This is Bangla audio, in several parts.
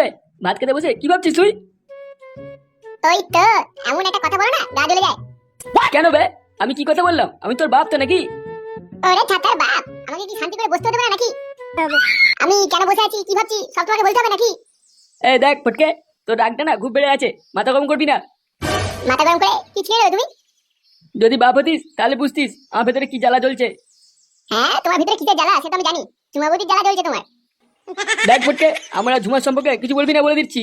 বে ভাত খেতে বসে কি ভাবছিস তুই? ওই তো এমন একটা কথা বলো না গা জ্বলে যায়। কেন বে? আমি কি কথা বললাম? আমি তোর বাপ তো নাকি? ওরে ছাতার বাপ আমাকে কি শান্তি করে বসতে পারে নাকি? আমি কেন বসে আছি কি ভাবছি সব তোমাকে বলতে হবে নাকি? এই দেখ ফটকে তোর রাগটা না খুব বেড়ে আছে মাথা কম করবি না। মাথা গরম করে কি ছিঁড়ে তুমি? যদি বাপ হতিস তাহলে বুঝতিস আমার ভেতরে কি জ্বালা জ্বলছে। হ্যাঁ তোমার ভিতরে কিসের জ্বালা সেটা আমি জানি। চুমাবতির জ্বালা জ্বলছে তোমার। দেখ ফটকে আমরা ঝুমার সম্পর্কে কিছু বলবি না বলে দিচ্ছি।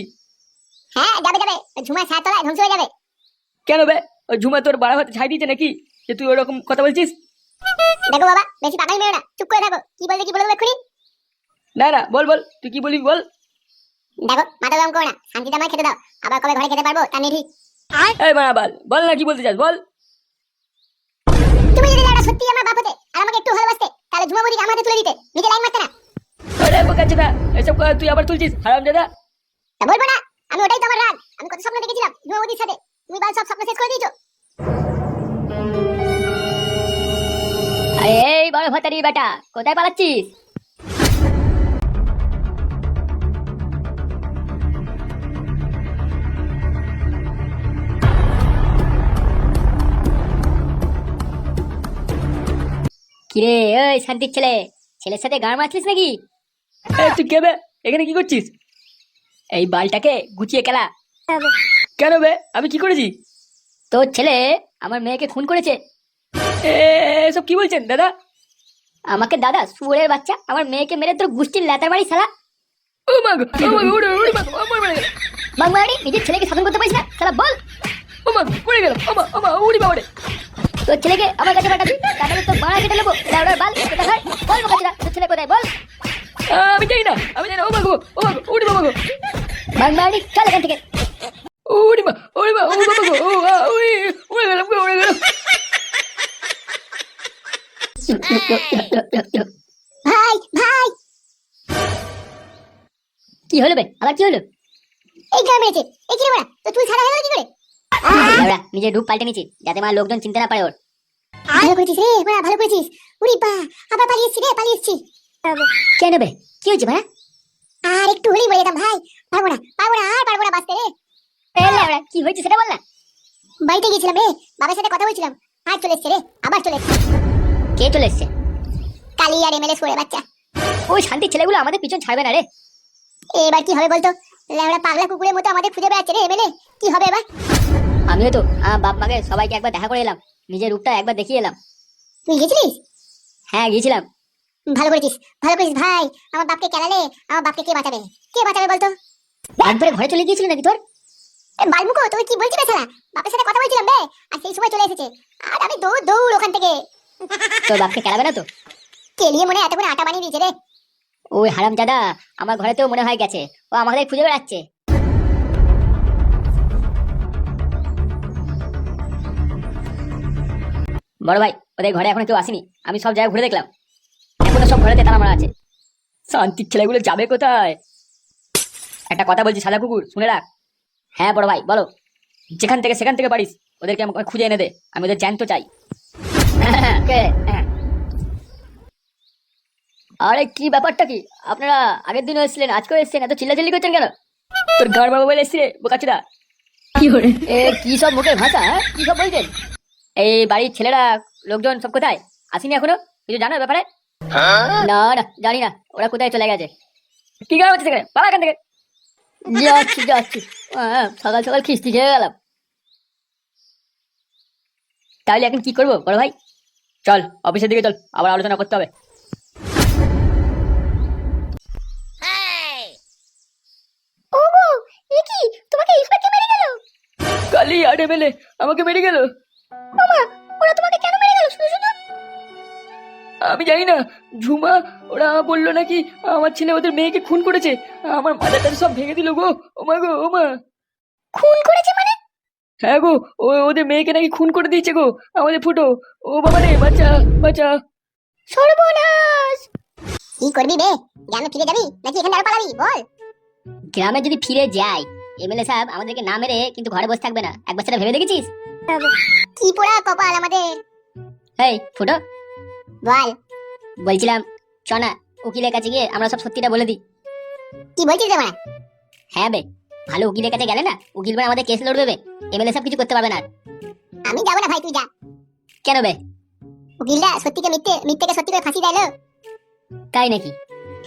হ্যাঁ যাবে যাবে। ঝুমা ছায়া তলায় ধ্বংস হয়ে যাবে। কেন বে? ওই ঝুমা তোর বাড়া ভাতে ছাই দিয়েছে নাকি? যে তুই ওরকম কথা বলছিস? দেখো বাবা বেশি পাকাই মেরো না। চুপ করে থাকো। কি বলবে কি বলে দেবো এক্ষুনি। না না বল বল। তুই কি বলবি বল। দেখো মাথা গরম করো না। শান্তিতে আমায় খেতে দাও। আবার কবে ঘরে খেতে পারব তা নেই ঠিক। এই বাড়া বল বল না কি বলতে চাস বল। তুমি যদি একটা সত্যি আমার বাপ হতে আর আমাকে একটু ভালোবাসতে তাহলে ঝুমাবতিকে আমার হাতে তুলে দিতে। নিজে লাইন মারতে না। আরে এসব কথা তুই আবার তুলছিস হারাম দাদা তা বলব না আমি ওটাই তো আমার রাগ। আমি কত স্বপ্ন দেখেছিলাম সাথে। তুমি বাল সব স্বপ্ন শেষ করে দিয়েছ? এই বড় ভাতারি বেটা কোথায় পালাচ্ছিস? কিরে ওই শান্তির ছেলে ছেলের সাথে গান মারছিস নাকি? তুই কে বে? এখানে কি করছিস? এই বালটাকে গুছিয়ে খেলা। কেন বে? আমি কি করেছি? তোর ছেলে আমার মেয়েকে খুন করেছে। এসব কি বলছেন দাদা? আমাকে দাদা সুরের বাচ্চা আমার মেয়েকে মেরে তোর গুষ্টির লেতার বাড়ি মরে গেল বাংলাড়ি নিজের ছেলেকে শাসন করতে পারিস না শালা বল। ও মা গো, পড়ে গেল উড়ি বাবা তোর ছেলেকে আমার কাছে পাঠাবি তাহলে তোর বাড়া কেটে নেব বাল বল তোর ছেলে কোথায় বল। আমি জানি না আমি জানি না ও মা ও মা উড়ি বাবা গো বাংলাড়ি চল এখান থেকে। উড়ি মা উড়ি মা ও বাবা ও উড়ি উড়ে গেলাম উড়ে গেলাম। ভাই ভাই। কি হলো বে? আবার কি হলো? এই গান মেরেছে এই কি রে বড়া তো চুল ছাড়া হয়ে গেল কি করে? লাউডা নিজের রূপ পাল্টে নিচ্ছি যাতে আমার লোকজন চিনতে না পারে ওর। ভালো করেছিস রে বড়া ভালো করেছিস। উরি বা আবার পালিয়ে এসছি রে পালিয়ে এসছি কেন বে? কি হয়েছে ভাড়া আর একটু হলেই মরে যেতাম ভাই। পারব না পারব না আর পারব না বাঁচতে। রে কি হয়েছে সেটা বল না। বাড়িতে গিয়েছিলাম রে বাবার সাথে কথা বলছিলাম। আর চলে এসছে রে আবার চলে এসছে। কে চলে এসছে? কালি আর এমএলএ সরে বাচ্চা। ওই শান্তির ছেলেগুলো আমাদের পিছন ছাড়বে না রে। এবার কি হবে বলতো? ল্যাংড়া পাগলা কুকুরের মতো আমাদের খুঁজে বেড়াচ্ছে রে এমএলএ কি হবে এবার? আমিও তো বাপ মাকে সবাইকে একবার দেখা করে এলাম। নিজের রূপটা একবার দেখিয়ে এলাম। তুই গেছিলিস? হ্যাঁ গিয়েছিলাম। ভালো করেছিস ভালো করেছিস ভাই। আমার বাপকে কেলালে আমার বাপকে কে বাঁচাবে? কে বাঁচাবে বলতো? একবারে ঘরে চলে গিয়েছিল নাকি তোর? এ বালমুকো তুই কি বলছিস বেচারা বাপের সাথে কথা বলছিলাম বে আর সেই সময় চলে এসেছে। আর আমি দৌড় দৌড় ওখান থেকে। তোর বাপকে খেলাবে না তো? কেলিয়ে মনে হয় এতক্ষণ আটা বানিয়ে দিয়েছে রে? ওই হারাম দাদা আমার ঘরেতেও মনে হয় গেছে। ও আমাদের খুঁজে বেড়াচ্ছে। বড় ভাই ওদের ঘরে এখনও কেউ আসেনি। আমি সব জায়গায় ঘুরে দেখলাম। এখনও সব ঘরেতে তালা মারা আছে। শান্তির ছেলেগুলো যাবে কোথায়? একটা কথা বলছি সাদা কুকুর শুনে রাখ। হ্যাঁ বড় ভাই বলো। যেখান থেকে সেখান থেকে পারিস ওদেরকে আমাকে খুঁজে এনে দে আমি ওদের জ্যান্ত চাই। হ্যাঁ। আরে কি ব্যাপারটা কি? আপনারা আগের দিনও এসেছিলেন আজকেও এসেছেন এত চিল্লাচিল্লি করছেন কেন? তোর গাড় বাবা বলে এসছি রে বোকাচুদা এ কি সব মুখের ভাষা হ্যাঁ? কি সব বলছেন? এই বাড়ির ছেলেরা লোকজন সব কোথায়? আসেনি এখনও? কিছু জানো ব্যাপারে? না না জানি না। ওরা কোথায় চলে গেছে? কি গাড় হচ্ছে সেখানে? পালা এখান থেকে। যাচ্ছি যাচ্ছি। হ্যাঁ, সকাল সকাল খিস্তি খেয়ে গেলাম। তাহলে এখন কি করব বড় ভাই? চল অফিসের দিকে চল আবার আলোচনা করতে হবে। ওগো এ কি? তোমাকে এইভাবে কে মেরে কালি আটে মেলে আমাকে মেরে গেল। ওরা তোমাকে কেন মেরে গেল? শুধু শুধু আমি জানি না ঝুমা ওরা বলল নাকি আমার ছেলে ওদের মেয়েকে খুন করেছে। আমার মাথাটা সব ভেঙে দিল গো। ও মা গো ও মা। খুন করেছে মানে? হ্যাঁ গো ও ওদের মেয়েকে নাকি খুন করে দিয়েছে গো আমাদের ফুটো। ও বাবা রে বাচ্চা বাচ্চা সর্বনাশ! কি করবি বে গ্রামে ফিরে যাবি? নাকি এখানে আর পালাবি? বল। গ্রামে যদি ফিরে যাই এমএলএ সাহেব আমাদেরকে না মেরে কিন্তু ঘরে বসে থাকবে না। একবার সেটা ভেবে দেখেছিস? কি পোড়া কপাল আমাদের। এই ফুটো বল। বলছিলাম চ না উকিলের কাছে গিয়ে আমরা সব সত্যিটা বলে দিই। কি বলছিস রে হ্যাঁ বে ভালো উকিলের কাছে গেলে না উকিল বার আমাদের কেস লড়বে বে এমএলএ সব কিছু করতে পারবে না আর। আমি যাব না ভাই তুই যা। কেন বে? উকিলরা সত্যিকে মিথ্যে মিথ্যেকে সত্যি করে ফাঁসি দেয় তাই নাকি?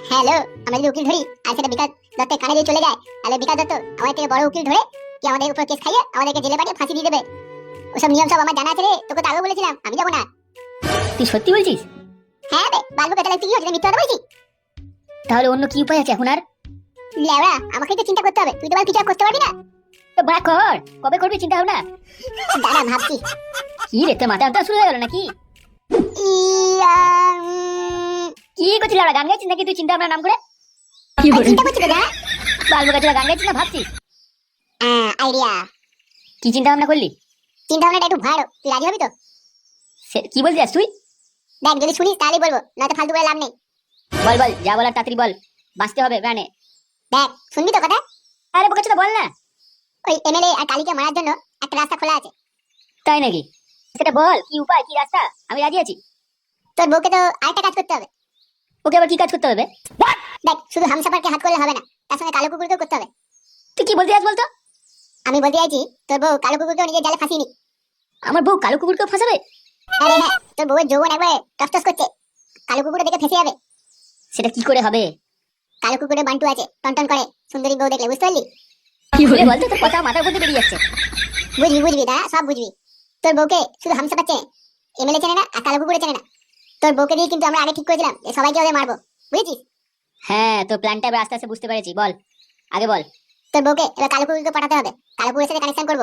হ্যালো আমরা যদি উকিল ধরি আর সেটা বিকাশ দত্তের কানে যদি চলে যায় তাহলে বিকাশ দত্ত আমাদের থেকে বড় উকিল ধরে কি আমাদের উপর কেস খাইয়ে আমাদেরকে জেলে পাঠিয়ে ফাঁসি দিয়ে দেবে। ওসব নিয়ম সব আমার জানা আছে রে তোকে তো আগেও বলেছিলাম আমি যাব না। তুই সত্যি বলছিস? হ্যাঁ বে বালবুকে তাহলে তুই কি হচ্ছে মিথ্যা কথা বলছিস? তাহলে অন্য কি উপায় আছে এখন আর? লেওড়া আমাকে তো চিন্তা করতে হবে তুই তো বল কিছু করতে পারবি না। তো বা কর কবে করবি চিন্তা ভাবনা? দাঁড়া ভাবছি। কি রে তোর মাথা শুরু হয়ে গেল নাকি? কি করছিস আমরা গান গাইছিস নাকি তুই চিন্তা ভাবনা নাম করে? কি চিন্তা করছি তো যা বালবো গাছরা গান গাইছিস না ভাবছিস? আইডিয়া। কি চিন্তা ভাবনা করলি? চিন্তা ভাবনাটা একটু ভাড়ো তুই রাজি হবি তো? সে- কি বলছিস তুই? দেখ যদি শুনিস তাহলেই বলব নয়তো ফালতু করে লাভ নেই। বল বল যা বলার তাড়াতাড়ি বল বাঁচতে হবে ব্যানে দেখ শুনবি তো কথা? আরে বোকা তো বল না। ওই এমএলএ আর কালীকে মারার জন্য একটা রাস্তা খোলা আছে। তাই নাকি? সেটা বল কি উপায় কি রাস্তা? আমি রাজি আছি। তোর বউকে তো আরেকটা কাজ করতে হবে। ওকে আবার কি কাজ করতে হবে? দেখ শুধু হামসাফারকে হাত করলে হবে না তার সঙ্গে কালো কুকুরকেও করতে হবে। তুই কি বলতে চাস বলতো? আমি বলতে চাইছি তোর বউ কালো কুকুরকেও নিজের জালে ফাঁসিয়ে নি আমার বউ কালো কুকুরকে ফাঁসাবে? আরে হ্যাঁ তোর বউয়ের যৌবন একবারে টস করছে। কালো কুকুরে দেখে ফেসে যাবে। সেটা কি করে হবে? কালো কুকুরে বান্টু আছে টনটন করে। সুন্দরী বউ দেখলে বুঝতে পারলি? কি খুলে বলতো? তোর কথা মাথার মধ্যে বেরিয়ে যাচ্ছে। বুঝবি বুঝবি দাঁড়া সব বুঝবি। তোর বউকে শুধু হামসাফার চেনে এমএলএ চেনে না আর কালো কুকুরে চেনে না। তোর বউকে দিয়ে কিন্তু আমরা আগে ঠিক করেছিলাম যে সবাইকে ওদের মারবো। বুঝেছিস? হ্যাঁ তোর প্ল্যানটা এবার আস্তে আস্তে বুঝতে পেরেছি। বল আগে বল। তোর বউকে এবার কালো কুকুরকে পাঠাতে হবে। কালো কুকুরের সাথে কানেকশন করব।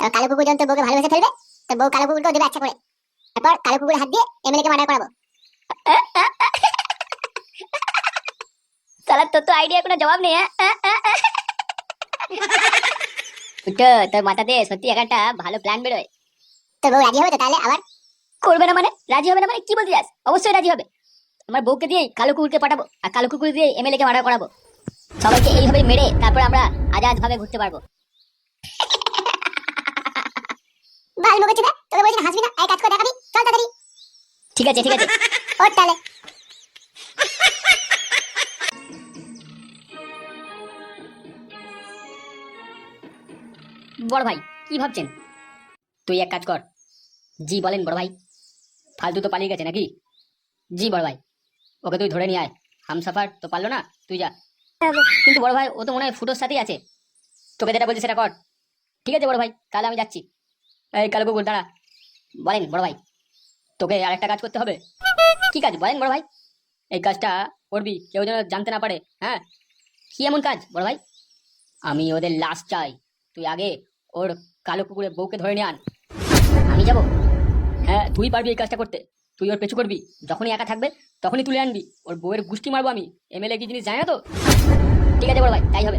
তারপর কালো কুকুর যখন তোর বউকে ভালোবেসে ফেলবে তোর বউ কালো কুকুরকেও দেবে আচ্ছা করে। তারপর কালো কুকুরের হাত দিয়ে এমএলএ কে মার্ডার করাবো। তাহলে তোর তো আইডিয়া কোনো জবাব নেই হ্যাঁ? আহ, আহ, আহ। ফুটো, তোর মাথাতে সত্যি একটা ভালো প্ল্যান বেরোয়। তোর বউ রাজি হবে তো তাহলে আবার? করবে না মানে? রাজি হবে না মানে? কি বলতে যাস অবশ্যই রাজি হবে। আমার বউকে দিয়ে কালো কুকুরকে পাঠাবো আর কালো কুকুর দিয়ে এমএলএ কে মার্ডার করাবো। সবাইকে এইভাবে মেরে তারপর আমরা আজাদ ভাবে ঘুরতে পারব। বাল মুখে তোকে বলছি হাসবি না? এই কাজ করে দেখাবি? চল তাড়াতাড়ি। ঠিক আছে ঠিক আছে। ওর তাহলে বড় ভাই কি ভাবছেন? তুই এক কাজ কর। জি বলেন বড় ভাই। ফালতু তো পালিয়ে গেছে নাকি? জি বড় ভাই। ওকে তুই ধরে নিয়ে আয়। হামসাফার তো পারল না তুই যা। কিন্তু বড় ভাই ও তো মনে হয় ফুটোর সাথেই আছে। তোকে যেটা বলছি সেটা কর। ঠিক আছে বড় ভাই তাহলে আমি যাচ্ছি। এই, কালো কুকুর, দাঁড়া। বলেন, বড় ভাই, তোকে আরেকটা কাজ করতে হবে। কি কাজ? বলেন, বড় ভাই। এই কাজটা করবি, কেউ যেন জানতে না পারে হ্যাঁ? কি এমন কাজ, বড় ভাই? আমি ওদের লাশ চাই। তুই আগে ওর কালো কুকুরের বউকে ধরে নিয়ে আন। আমি যাব। হ্যাঁ তুই পারবি এই কাজটা করতে। তুই ওর পেছু করবি। যখনই একা থাকবে, তখনই তুলে আনবি। ওর বউয়ের গুষ্টি মারবো আমি। এমএলএ কি জিনিস জানে না তো? ঠিক আছে, বড় ভাই, তাই হবে।